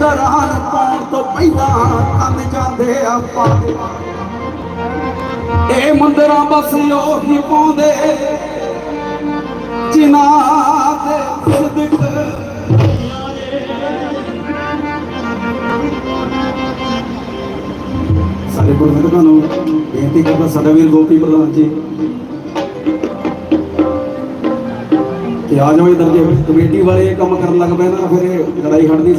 ਦੌਰਾਨ ਪਾਉਣ ਤੋਂ ਪਹਿਲਾਂ ਕੰਨ ਜਾਂਦੇ ਆਪਾਂ। ਇਹ ਮੰਦਰਾਂ ਬਸ ਉਹੀ ਪਾਉਂਦੇ, ਜਿਨ੍ਹਾਂ ਦੇ ਸਿਦਕ ਸਾਡੇ ਗੁਰਦੁਆਰਾ ਨੂੰ ਬੇਨਤੀ ਕਰਦਾ ਸਦਾਵੀਰ ਗੋਪੀ ਪ੍ਰਧਾਨ ਜੀ। ਤੇ ਆ ਜਾਵੇ ਇਧਰ ਜੇ ਕਮੇਟੀ ਵਾਲੇ ਕੰਮ ਕਰਨ ਲੱਗ ਪਏ ਨਾ ਫਿਰ ਇਹ ਲੜਾਈ ਹਟ ਨਹੀਂ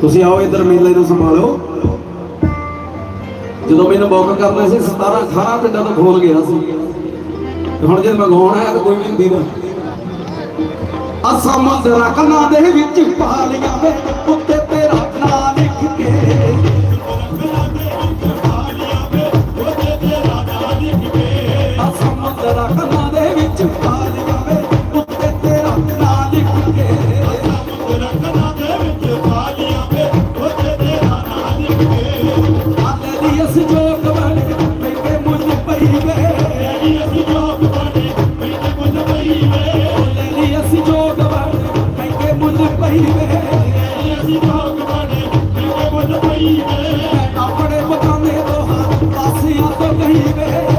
ਤੁਸੀਂ ਆਓ ਇਧਰ ਮੇਲੇ ਨੂੰ ਸੰਭਾਲੋ। ਜਦੋਂ ਮੈਨੂੰ ਮੌਕਾ ਕਰਨਾ ਸੀ 17 18 ਪਿੰਡਾਂ ਤੋਂ ਖੋਲ ਗਿਆ ਸੀ। ਤੇ ਹੁਣ ਜੇ ਮੰਗਾਉਣਾ ਹੈ ਤਾਂ ਕੋਈ ਵੀ ਨਹੀਂ ਦਿੰਦਾ। ਅਸਾਂ ਮਜ਼ਰਾ ਕਨਾ ਦੇ ਵਿੱਚ ਪਾ ਵੇ ਤੇਰਾ ਨਾਂ ਲਿਖ ਕੇ। Yeah.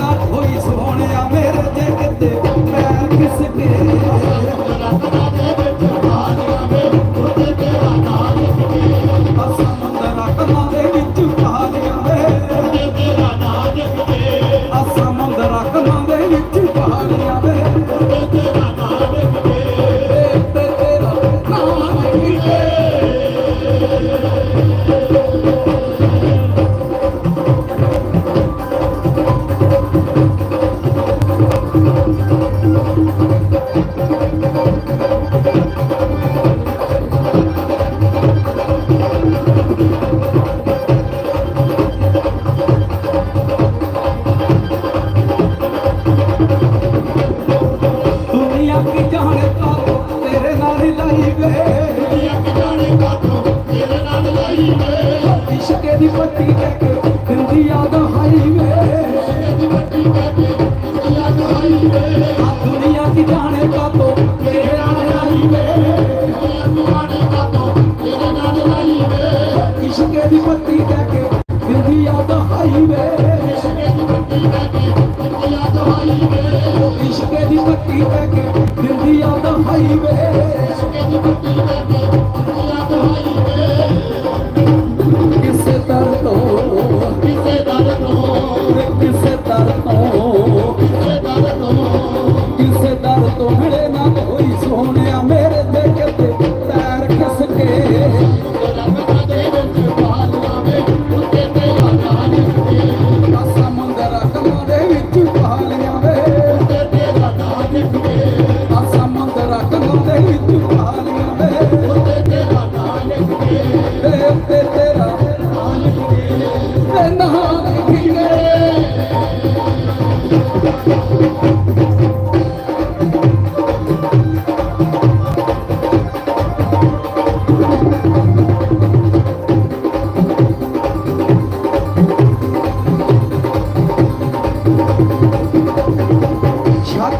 ਨਾਲ ਹੋਈ ਸੋਹਣਿਆ ਮੇਰੇ ਤੇ। ਦੀ ਪੱਤੀ ਕਹਿ ਕੇ ਦਿੰਦੀ ਯਾਦ ਹਾਈ ਵੇ।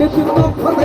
ব্যক্তিগত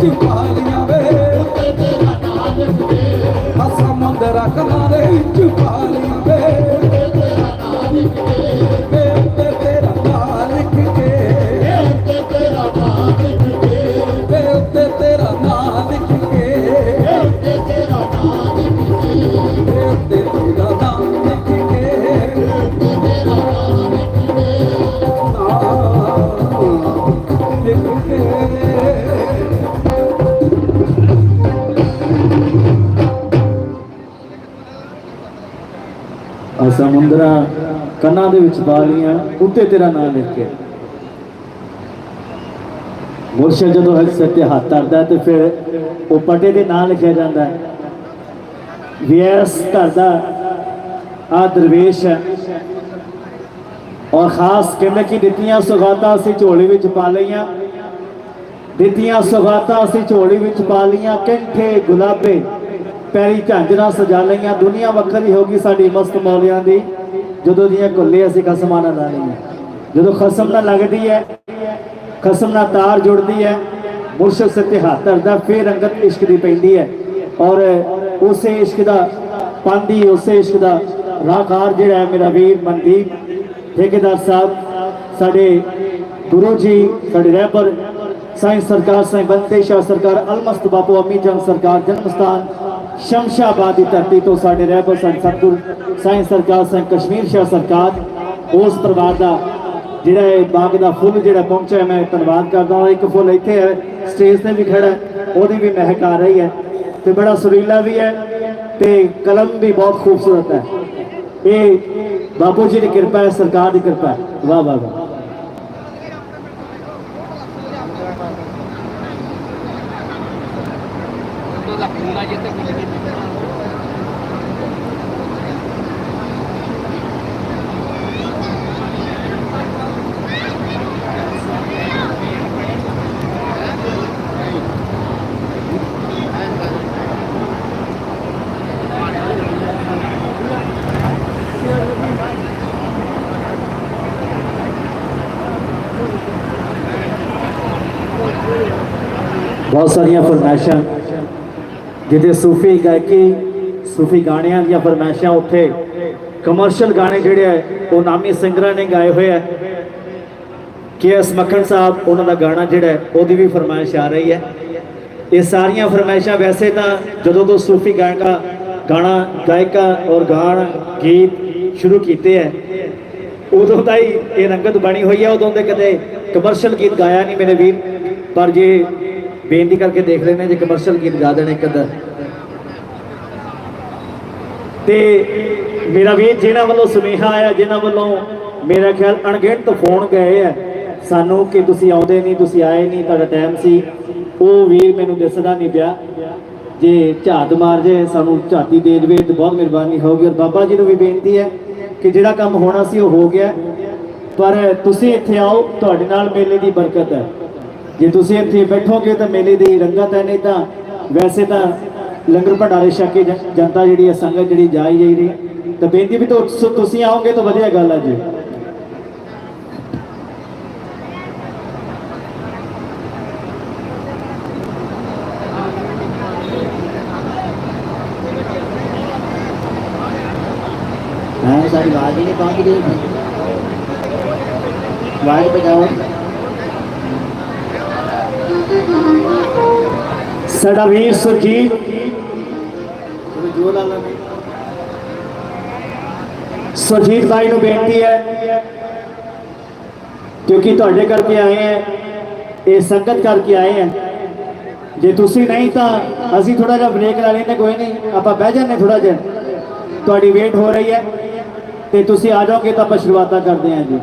ਵਿੱਚ ਪਾਲੀਆਂ ਵੇ। ਆ ਸਮੁੰਦਰਾਂ ਵਿੱਚ ਪਾਲੀਆਂ ਸਮੁੰਦਰਾਂ, ਕੰਨਾਂ ਦੇ ਵਿੱਚ ਪਾ ਲੀਆਂ ਉੱਤੇ ਤੇਰਾ ਨਾਮ ਲਿਖ ਕੇ। ਜਦੋਂ ਹਜ ਸੱਤੇ ਹੱਥ ਧਰਦਾ ਤੇ ਫਿਰ ਉਹ ਪਟੇ ਦੇ ਨਾਂ ਲਿਖਿਆ ਜਾਂਦਾ ਹੈ। ਵਿਅਸ ਘਰ ਆ ਦਰਵੇਸ਼ ਹੈ। ਔਰ ਖਾਸ ਕਹਿੰਦੇ ਕਿ ਦਿੱਤੀਆਂ ਸੁਗਾਤਾਂ ਅਸੀਂ ਝੋਲੀ ਵਿੱਚ ਪਾ ਲਈਆਂ। ਦਿੱਤੀਆਂ ਸੁਗਾਤਾਂ ਅਸੀਂ ਝੋਲੀ ਵਿੱਚ ਪਾ ਲਈਆਂ। ਕੰਠੇ, ਗੁਲਾਬੇ ਪੈਰੀ ਝਾਂਜਰਾਂ ਸਜਾ ਲਈਆਂ। ਦੁਨੀਆ ਵੱਖਰੀ ਹੋ ਗਈ ਸਾਡੀ ਮਸਤ ਮੌਲਿਆਂ ਦੀ। ਜਦੋਂ ਦੀਆਂ ਕੁੱਲੇ ਅਸੀਂ ਖਸਮਾਂ ਨਾਲ ਲਾਣੀਆਂ ਜਦੋਂ ਖਸਮ ਨਾਲ ਲੱਗਦੀ ਹੈ, ਖਸਮ ਨਾਲ ਤਾਰ ਜੁੜਦੀ ਹੈ, ਮੁਰਸ਼ਦ ਸੱਤੇ ਹੱਥ ਧਰਦਾ, ਫੇਰ ਰੰਗਤ ਇਸ਼ਕ ਦੀ ਪੈਂਦੀ ਹੈ। ਔਰ ਉਸੇ ਇਸ਼ਕ ਦਾ ਪਾਂਦੀ ਉਸੇ ਇਸ਼ਕ ਦਾ ਰਾਹਕਾਰ ਜਿਹੜਾ ਹੈ ਮੇਰਾ ਵੀਰ ਮਨਦੀਪ ਠੇਕੇਦਾਰ ਸਾਹਿਬ, ਸਾਡੇ ਗੁਰੂ ਜੀ, ਸਾਡੇ ਰਹਿਬਰ ਸਾਈਂ ਸਰਕਾਰ ਸਾਈਂ ਬੰਤੇ ਸ਼ਾਹ ਸਰਕਾਰ, ਅਲਮਸਤ ਬਾਪੂ ਅਮੀ ਜੰਗ ਸਰਕਾਰ, ਜਨਮ ਸਥਾਨ ਸ਼ਮਸ਼ਾਬਾਦ ਦੀ ਧਰਤੀ ਤੋਂ ਸਾਡੇ ਰਹਿਬਰ ਸਾਈਂ ਸਤਗੁਰ, ਸਾਈਂ ਸਰਕਾਰ, ਸਾਈਂ ਕਸ਼ਮੀਰ ਸ਼ਾਹ ਸਰਕਾਰ, ਉਸ ਪਰਿਵਾਰ ਦਾ ਜਿਹੜਾ ਇਹ ਬਾਗ ਦਾ ਫੁੱਲ ਜਿਹੜਾ ਪਹੁੰਚਿਆ ਮੈਂ ਧੰਨਵਾਦ ਕਰਦਾ ਹਾਂ। ਇੱਕ ਫੁੱਲ ਇੱਥੇ ਹੈ, ਸਟੇਜ ਤੇ ਵੀ ਖੜਾ ਉਹਦੀ ਵੀ ਮਹਿਕ ਆ ਰਹੀ ਹੈ ਤੇ ਬੜਾ ਸੁਰੀਲਾ ਵੀ ਹੈ ਤੇ ਕਲਮ ਵੀ ਬਹੁਤ ਖੂਬਸੂਰਤ ਹੈ। ਇਹ ਬਾਪੂ ਜੀ ਦੀ ਕਿਰਪਾ ਹੈ, ਸਰਕਾਰ ਦੀ ਕਿਰਪਾ ਹੈ। ਵਾਹ ਵਾਹ ਵਾਹ। ਬਹੁਤ ਸਾਰੀਆਂ ਫਰਮਾਇਸ਼ਾਂ, ਜਿਹਦੇ ਸੂਫੀ ਗਾਇਕੀ, ਸੂਫੀ ਗਾਣਿਆਂ ਦੀਆਂ ਫਰਮਾਇਸ਼ਾਂ ਉੱਥੇ। ਕਮਰਸ਼ੀਅਲ ਗਾਣੇ ਜਿਹੜੇ ਆ, ਉਹ ਨਾਮੀ ਸਿੰਗਰਾਂ ਨੇ ਗਾਏ ਹੋਏ ਆ। ਕੇ ਐਸ ਮੱਖਣ ਸਾਹਿਬ, ਉਹਨਾਂ ਦਾ ਗਾਣਾ ਜਿਹੜਾ ਉਹਦੀ ਵੀ ਫਰਮਾਇਸ਼ ਆ ਰਹੀ ਹੈ। ਇਹ ਸਾਰੀਆਂ ਫਰਮਾਇਸ਼ਾਂ ਵੈਸੇ ਤਾਂ ਜਦੋਂ ਤੋਂ ਸੂਫੀ ਗਾਇਕਾ, ਗਾਣਾ, ਗਾਇਕਾ ਔਰ ਗਾਣ, ਗੀਤ ਸ਼ੁਰੂ ਕੀਤੇ ਹੈ, ਉਦੋਂ ਦਾ ਹੀ ਇਹ ਰੰਗਤ ਬਣੀ ਹੋਈ ਹੈ। ਉਦੋਂ ਦੇ ਕਦੇ ਕਮਰਸ਼ੀਅਲ ਗੀਤ ਗਾਇਆ ਨਹੀਂ ਮੇਰੇ ਵੀਰ। ਪਰ ਜੇ ਬੇਨਤੀ ਕਰਕੇ ਦੇਖ ਲੈਣੇ ਜੇ ਕਮਰਸ਼ੀਅਲ ਗੀਤ ਗਾ ਦੇਣੇ ਇੱਕ ਅੱਧਾ। ਤੇ ਮੇਰਾ ਵੀਰ ਜਿਹਨਾਂ ਵੱਲੋਂ ਸੁਨੇਹਾ ਆਇਆ, ਜਿਹਨਾਂ ਵੱਲੋਂ ਮੇਰਾ ਖਿਆਲ ਅਣਗਿਣਤ ਫੋਨ ਗਏ ਆ, ਸਾਨੂੰ ਕਿ ਤੁਸੀਂ ਆਉਂਦੇ ਨਹੀਂ, ਤੁਸੀਂ ਆਏ ਨਹੀਂ, ਤੁਹਾਡਾ ਟਾਈਮ ਸੀ, ਉਹ ਵੀਰ ਮੈਨੂੰ ਦਿਸਦਾ ਨਹੀਂ ਪਿਆ। ਜੇ ਝਾਤ ਮਾਰ ਜੇ, ਸਾਨੂੰ ਝਾਤੀ ਦੇ ਦੇਵੇ ਤੇ ਬਹੁਤ ਮਿਹਰਬਾਨੀ ਹੋਊਗੀ। ਔਰ ਬਾਬਾ ਜੀ ਨੂੰ ਵੀ ਬੇਨਤੀ ਹੈ ਕਿ ਜਿਹੜਾ ਕੰਮ ਹੋਣਾ ਸੀ ਉਹ ਹੋ ਗਿਆ। ਪਰ ਤੁਸੀਂ ਇੱਥੇ ਆਓ, ਤੁਹਾਡੇ ਨਾਲ ਮੇਲੇ ਦੀ ਬਰਕਤ ਹੈ। ਜੇ ਤੁਸੀਂ ਇੱਥੇ ਬੈਠੋਗੇ ਤਾਂ ਮੇਲੇ ਦੀ ਰੰਗਤ ਹੈ, ਨਹੀਂ ਤਾਂ ਵੈਸੇ ਤਾਂ ਲੰਗਰ ਭੰਡਾਰੇ ਛਕ ਜਨਤਾ ਜਿਹੜੀ ਹੈ, ਸੰਗਤ ਜਿਹੜੀ ਜਾਈ ਜਾਈ ਰਹੀ। ਤਾਂ ਬੇਨਤੀ ਵੀ ਤੁਸੀਂ ਆਓਗੇ ਤਾਂ ਵਧੀਆ ਗੱਲ ਹੈ ਜੀ। ਹਾਂ, ਸਾਡੀ ਆਵਾਜ਼ ਨਹੀਂ ਪਹੁੰਚ ਰਹੀ ਆਵਾਜ਼ ਸਾਡਾ ਵੀਰ ਸੁਰਜੀਤ। ਸੁਰਜੀਤ ਭਾਈ ਨੂੰ ਬੇਨਤੀ ਹੈ, ਕਿਉਂਕਿ ਤੁਹਾਡੇ ਕਰਕੇ ਆਏ ਹੈ, ਇਹ ਸੰਗਤ ਕਰਕੇ ਆਏ ਹੈ। ਜੇ ਤੁਸੀਂ ਨਹੀਂ ਤਾਂ ਅਸੀਂ ਥੋੜਾ ਜਿਹਾ ਬ੍ਰੇਕ ਲੈ ਲੈਂਦੇ, ਕੋਈ ਨਹੀਂ, ਆਪਾਂ ਬਹਿ ਜਾਂਦੇ ਥੋੜਾ ਜਿਹਾ। ਤੁਹਾਡੀ ਵੇਟ ਹੋ ਰਹੀ ਹੈ, ਤੇ ਤੁਸੀਂ ਆ ਜਾਓਗੇ ਤਾਂ ਆਪਾਂ ਸ਼ੁਰੂਆਤਾਂ ਕਰਦੇ ਹਾਂ ਜੀ।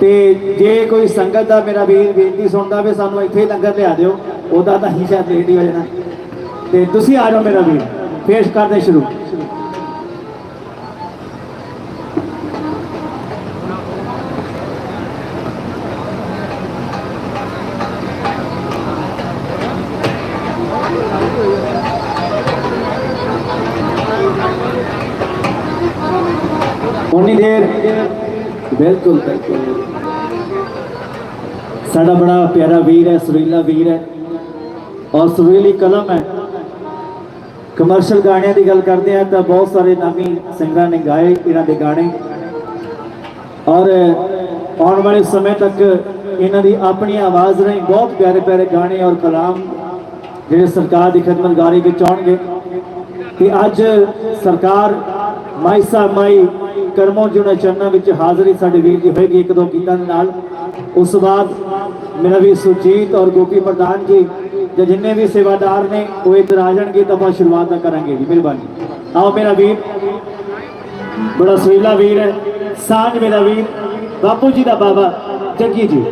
ਤੇ ਜੇ ਕੋਈ ਸੰਗਤ ਦਾ ਮੇਰਾ ਵੀਰ ਬੇਨਤੀ ਸੁਣਦਾ ਵੇ ਸਾਨੂੰ ਇੱਥੇ ਹੀ ਲੰਗਰ ਲਿਆ ਦਿਓ। ਉਹਦਾ ਤਾਂ ਹੀ ਸ਼ਾਇਦ ਲੇਟ ਹੀ ਹੋ ਜਾਣਾ। ਤੇ ਤੁਸੀਂ ਆ ਜਾਓ ਮੇਰਾ ਵੀਰ। ਪੇਸ਼ ਕਰਦੇ ਸ਼ੁਰੂ। ਬਿਲਕੁਲ ਬਿਲਕੁਲ। ਸਾਡਾ ਬੜਾ ਪਿਆਰਾ ਵੀਰ ਹੈ, ਸੁਰੀਲਾ ਵੀਰ ਹੈ। ਔਰ ਸੁਰੀਲੀ ਕਲਮ ਹੈ। ਕਮਰਸ਼ੀਅਲ ਗਾਣਿਆਂ ਦੀ ਗੱਲ ਕਰਦੇ ਆ ਤਾਂ ਬਹੁਤ ਸਾਰੇ ਨਾਮੀ ਸਿੰਗਰਾਂ ਨੇ ਗਾਏ ਇਹਨਾਂ ਦੇ ਗਾਣੇ। ਔਰ ਆਉਣ ਵਾਲੇ ਸਮੇਂ ਤੱਕ ਇਹਨਾਂ ਦੀ ਆਪਣੀ ਆਵਾਜ਼ ਰਾਹੀਂ ਬਹੁਤ ਪਿਆਰੇ ਪਿਆਰੇ ਗਾਣੇ ਔਰ ਕਲਾਮ ਜਿਹੜੇ ਸਰਕਾਰ ਦੀ ਖਿਦਮਤਗਾਰੀ ਵਿੱਚ ਆਉਣਗੇ। ਕਿ ਅੱਜ ਸਰਕਾਰ ਮਾਈ ਸਾਹਿਬ ਮਾਈ ਕਰਮੋ ਜੁਣਾ ਚਰਨਾਂ ਵਿੱਚ ਹਾਜ਼ਰੀ ਸਾਡੇ ਵੀਰ ਦੀ ਹੋਏਗੀ ਇੱਕ ਦੋ ਗੀਤਾਂ ਦੇ ਨਾਲ। ਉਸ ਤੋਂ ਬਾਅਦ ਮੇਰਾ ਵੀ ਸੁਰਜੀਤ ਔਰ ਗੋਪੀ ਪ੍ਰਧਾਨ ਜੀ ਜਾਂ ਜਿੰਨੇ ਵੀ ਸੇਵਾਦਾਰ ਨੇ, ਉਹ ਇੱਧਰ ਆ ਜਾਣਗੇ ਤਾਂ ਆਪਾਂ ਸ਼ੁਰੂਆਤ ਕਰਾਂਗੇ ਜੀ, ਮਿਹਰਬਾਨੀ। ਆਓ ਮੇਰਾ ਵੀਰ। ਬੜਾ ਸੁਰੀਲਾ ਵੀਰ ਹੈ, ਸਾਂਝ ਮੇਰਾ ਵੀਰ। ਬਾਪੂ ਜੀ ਦਾ ਬਾਬਾ, ਜੱਗੀ ਜੀ।